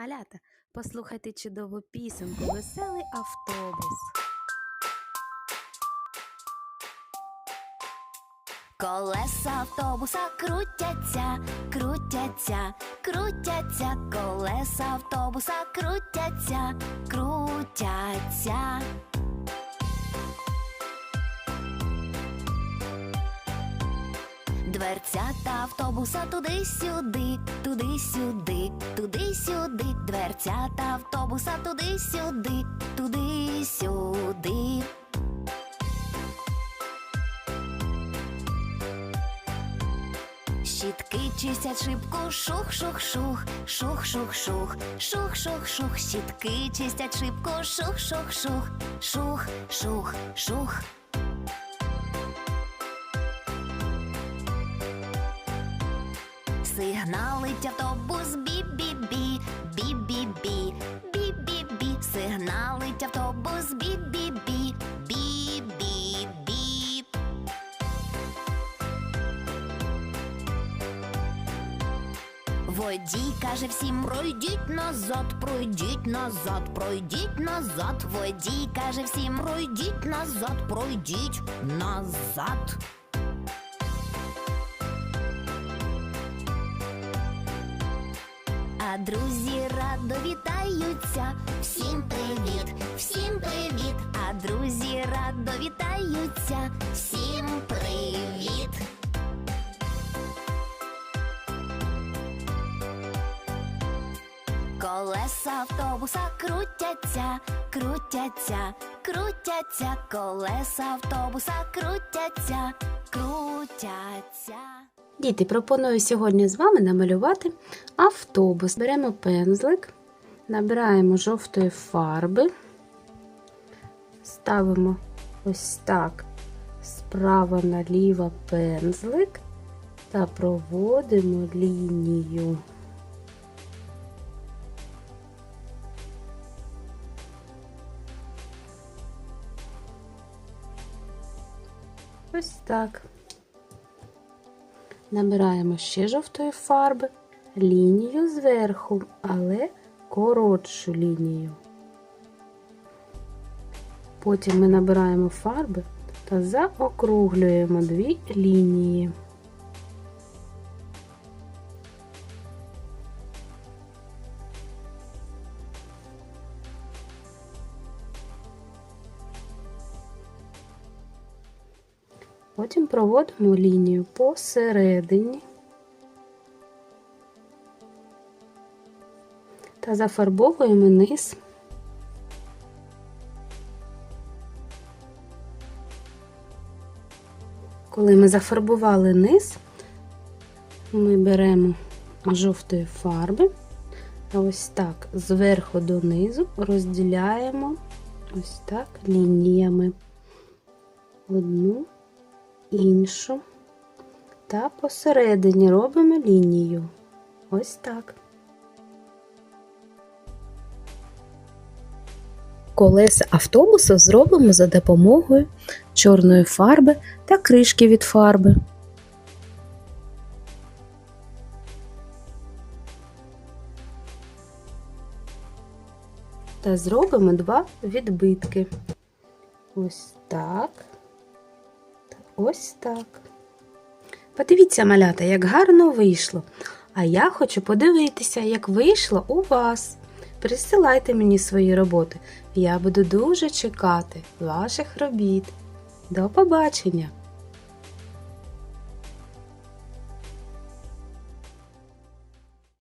Малята, послухайте чудову пісенку, Веселий автобус. Колеса автобуса крутяться, крутяться, крутяться, колеса автобуса крутяться, крутяться. Дверцята автобуса туди-сюди, туди-сюди, туди-сюди, дверцята автобуса туди-сюди, туди-сюди. Щітки чистять шибку, шух-шух-шух, шух-шух-шух, шух-шух-шух, щітки чистять шибку, шух-шух-шух, шух-шух-шух. Сигналить автобус бі-бі-бі, бі-бі-бі, бі-бі-бі, сигналить автобус бі-бі-бі, бі-бі-бі. Водій каже всім пройдіть назад, пройдіть назад, пройдіть назад. Водій каже всім пройдіть назад, пройдіть назад. А друзі радо вітаються. Всім привіт, всім привіт. А друзі радо вітаються. Всім привіт. Колеса автобуса крутяться, крутяться, крутяться, колеса автобуса крутяться, крутяться. Діти, пропоную сьогодні з вами намалювати автобус. Беремо пензлик, набираємо жовтої фарби, ставимо ось так справа наліво пензлик та проводимо лінію. Ось так. Набираємо ще жовтої фарби, лінію зверху, але коротшу лінію. Потім ми набираємо фарби та заокруглюємо дві лінії. Потім проводимо лінію посередині та зафарбовуємо низ. Коли ми зафарбували низ, ми беремо жовтої фарби та ось так зверху донизу розділяємо ось так лініями одну іншу та посередині робимо лінію. Ось так. Колеса автобусу зробимо за допомогою чорної фарби та кришки від фарби. Та зробимо два відбитки. Ось так. Ось так. Подивіться, малята, як гарно вийшло. А я хочу подивитися, як вийшло у вас. Присилайте мені свої роботи. Я буду дуже чекати ваших робіт. До побачення!